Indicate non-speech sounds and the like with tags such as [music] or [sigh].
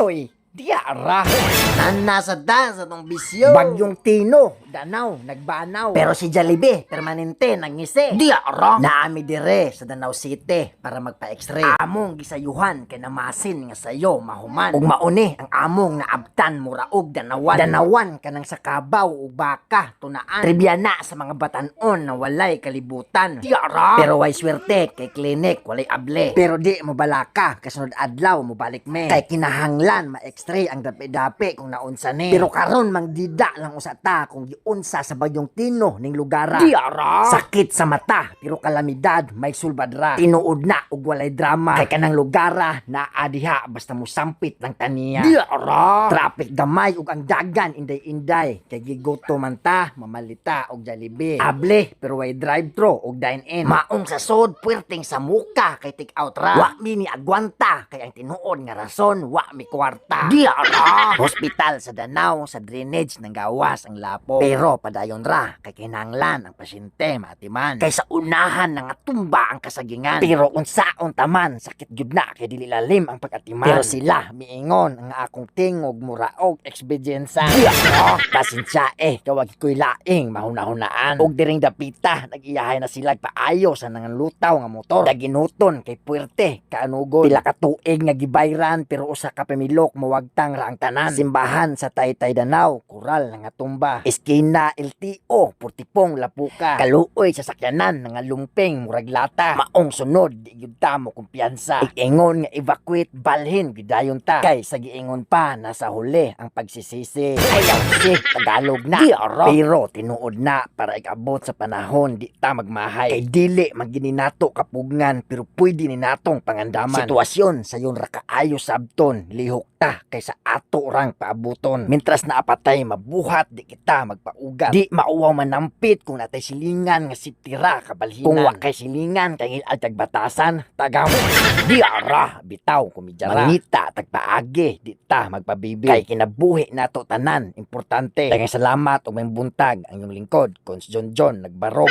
Tony. Diara. Nasa dansa tong bisyo. Bagyong Tino, Danaw, nagbanaw. Pero si Jollibee, permanente, nangisi. diara. Naami dire sa Danau City para magpa-x-ray. Among gisayuhan kay namasin nga sayo mahuman. Ug mauni ang among naabtan muraog danawan. Danawan kanang sa kabaw ug baka tunaan. Trivia na sa mga batanon na walay kalibutan. Diara. Pero way swerte kay klinik walay able. Pero di mo balaka kasunod adlaw mo balik me. Kay kinahanglan ma-x-ray ang dapi-dapi kung naunsa ni. Pero karon mangdida lang usata kung giunsa sa bagyong Tino ning lugara. diara. Sakit sa mata, pero kalamidad, may sulbadra. Tinuod na ug walay drama. Kay kanang lugara na adiha basta mo sampit lang taniya. diara. Traffic gamay ug ang dagan inday-inday. Kay gigoto man ta, mamalita og Jollibee. Able, pero way drive-thru ug dine-in. Maong sa sod, puwerteng sa muka kay take out ra. Wa mi ni agwanta kay ang tinuod nga rason wa mi kwarta. Diara. [laughs] Hospital sa Danau, sa drainage ng gawas ang lapo. Pero padayon ra, kay kinahanglan ang pasyente matiman. Kay sa unahan nga tumba ang kasagingan. Pero unsaon taman, sakit gyud na kay dili lalim ang pag-atiman. Pero sila miingon ang akong tingog muraog expediensa. Diara. Pasensya eh, kawag ko'y laing mahuna-hunaan. Og diring dapita, nag-iyahay na sila paayo sa nangan lutaw nga motor. Daginuton kay puwerte, kaanugod. Pila ka tuig nga gibayran pero usa ka pamilok mawagtang ra ang tanan. Simbahan sa Taytay Danau, kural nga tumba. Eskina LTO, Purtipong Lapuka. Kaluoy sa sakyanan nga lumping murag lata. Maong sunod, di gyud ta mo kumpiyansa. Iingon nga evacuate balhin gidayon ta. Kay sa giingon pa nasa huli ang pagsisisi. Ayaw si Tagalog na. Diara. Pero tinuod na para ikabot sa panahon di ta magmahay. Kay dili magininato kapugngan pero pwede ni natong pangandaman. Sitwasyon sa yon ra kaayo sabton lihok ta kaysa ato rang paabuton. Mintras na apatay mabuhat di kita magpaugat. Di mauwaw manampit kung natay silingan nga siptira kabalhinan. Kung wa kay silingan kay altag batasan tagamo. Diara bitaw kumidyara. Mangita tagpaagi di ta magpabibi. Kay kinabuhi nato tanan importante. Daghang salamat ug may buntag ang inyong lingkod Cons John John nagbarog.